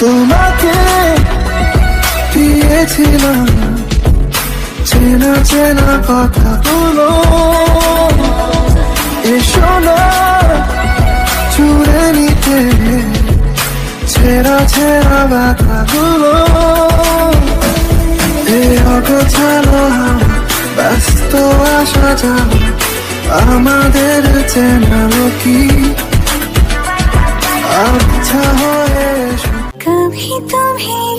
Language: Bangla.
তোমাকে দিয়েছিলাম। চেনা চেনা কথাগুলো। এসো না চুড়ে নিতে। ছেঁড়া ছেঁড়া ব্যথাগুলো এ অগোছালো হাওয়া, ব্যস্ত আসা যাওয়া আমাদের চেনালো কি আচ্ছা হয়ে तुम्हें